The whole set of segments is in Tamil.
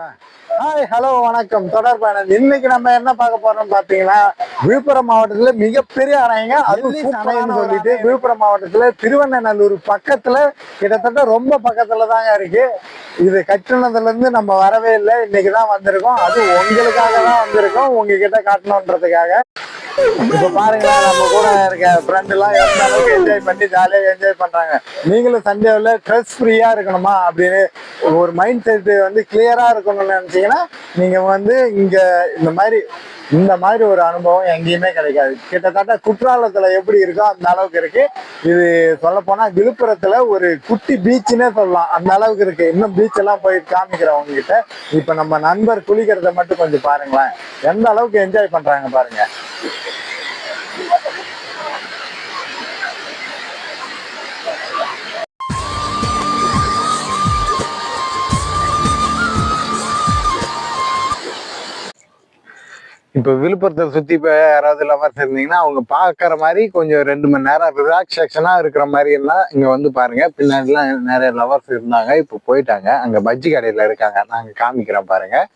ஹாய் ஹலோ வணக்கம். தொடர்பானது இன்னைக்கு நம்ம என்ன பார்க்க போறோம் பாத்தீங்கன்னா விழுப்புரம் மாவட்டத்துல மிகப்பெரிய அணைங்க. அதுவும் அணைன்னு சொல்லிட்டு விழுப்புரம் மாவட்டத்துல திருவண்ணநல்லூர் பக்கத்துல கிட்டத்தட்ட ரொம்ப பக்கத்துல தாங்க இருக்கு. இது கட்டினதுல இருந்து நம்ம வரவே இல்லை. இன்னைக்கு தான் வந்திருக்கோம். அது உங்களுக்காக தான் வந்திருக்கோம். உங்ககிட்ட காட்டணுன்றதுக்காக. இப்ப பாருங்க நம்ம கூட இருக்க ஃப்ரெண்ட் எல்லாம் எந்த அளவுக்கு என்ஜாய் பண்ணி ஜாலியா என்ஜாய் பண்றாங்க. நீங்களும் சண்டேவில் ஸ்ட்ரெஸ் ஃப்ரீயா இருக்கணுமா அப்படின்னு ஒரு மைண்ட் செட் வந்து கிளியரா இருக்கணும்னு நினைச்சீங்கன்னா நீங்க வந்து இங்க இந்த மாதிரி இந்த மாதிரி ஒரு அனுபவம் எங்கேயுமே கிடைக்காது. கிட்டத்தட்ட குற்றாலத்துல எப்படி இருக்கோ அந்த அளவுக்கு இருக்கு. இது சொல்ல போனா விழுப்புரத்துல ஒரு குட்டி பீச்சுன்னே சொல்லலாம். அந்த அளவுக்கு இருக்கு. இன்னும் பீச் எல்லாம் போய் காமிக்கிறவங்க கிட்ட இப்ப நம்ம நண்பர் குளிக்கிறத மட்டும் கொஞ்சம் பாருங்களேன். எந்த அளவுக்கு என்ஜாய் பண்றாங்க பாருங்க. இப்போ விழுப்புரத்தை சுற்றி இப்போ யாராவது லவர்ஸ் இருந்தீங்கன்னா அவங்க பார்க்குற மாதிரி கொஞ்சம் ரெண்டு மணி நேரம் ரிலாக்ஸேஷனாக இருக்கிற மாதிரி எல்லாம் இங்கே வந்து பாருங்கள் பின்னாடிலாம் நிறைய லவர்ஸ் இருந்தாங்க. இப்போ போயிட்டாங்க. அங்கே பஜ்ஜி கடையில் இருக்காங்க. நாங்கள் காமிக்கிறோம் பாருங்கள்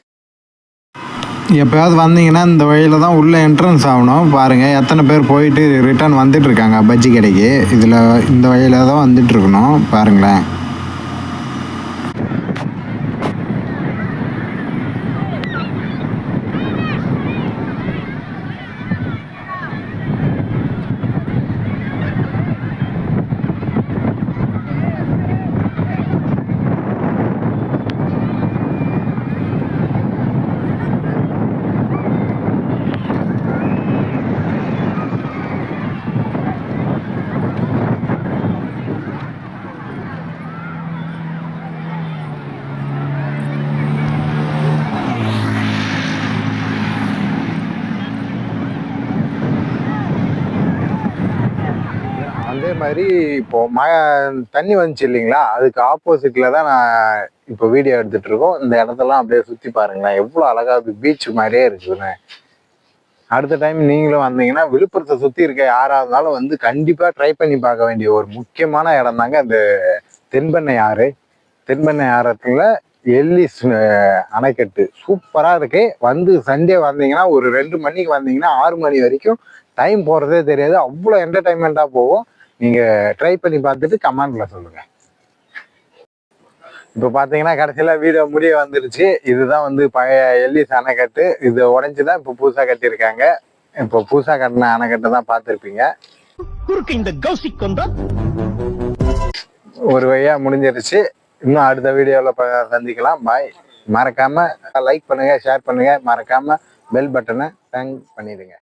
எப்போயாவது வந்தீங்கன்னா இந்த வழியில் தான் உள்ளே என்ட்ரன்ஸ் ஆகணும். பாருங்கள் எத்தனை பேர் போயிட்டு ரிட்டர்ன் வந்துட்டு இருக்காங்க பஜ்ஜி கடைக்கு. இதில் இந்த வழியில் தான் வந்துட்டு இருக்கணும். பாருங்களேன். அதே மாதிரி இப்போ மழை தண்ணி வந்துச்சு இல்லைங்களா? அதுக்கு ஆப்போசிட்ல தான் நான் இப்போ வீடியோ எடுத்துட்டு இருக்கோம் இந்த இடத்தெல்லாம் அப்படியே சுத்தி பாருங்களேன். எவ்வளோ அழகா பீச் மாதிரியே இருக்குதுன்னு அடுத்த டைம் நீங்களும் வந்தீங்கன்னா விழுப்புரத்தை சுத்தி இருக்க யாரா இருந்தாலும் வந்து கண்டிப்பா ட்ரை பண்ணி பார்க்க வேண்டிய ஒரு முக்கியமான இடம் தாங்க அந்த தென்பெண்ணை ஆறு. தென்பெண்ணை ஆறத்துல எல்லிஸ் அணைக்கட்டு. சூப்பராக இருக்கு. வந்து சண்டே வந்தீங்கன்னா ஒரு ரெண்டு மணிக்கு வந்தீங்கன்னா ஆறு மணி வரைக்கும் டைம் போகிறதே தெரியாது. அவ்வளோ என்டர்டைன்மெண்ட்டாக போகும். நீங்க ட்ரை பண்ணி பார்த்துட்டு கமெண்ட்ல சொல்லுங்க. இப்போ பார்த்தீங்கன்னா கடைசியில வீடியோ முடிய வந்துருச்சு. இதுதான் வந்து பழைய எல்லிஸ் அணைக்கட்டு. இது உடைஞ்சு தான் இப்போ புதுசாக கட்டியிருக்காங்க. இப்போ புதுசாக கட்டின அணைக்கட்டை தான் பார்த்துருப்பீங்க. ஒரு வழியா முடிஞ்சிருச்சு. இன்னும் அடுத்த வீடியோவில் சந்திக்கலாம். பாய் மறக்காம லைக் பண்ணுங்க ஷேர் பண்ணுங்க. மறக்காம பெல் பட்டனை டங் பண்ணிடுங்க.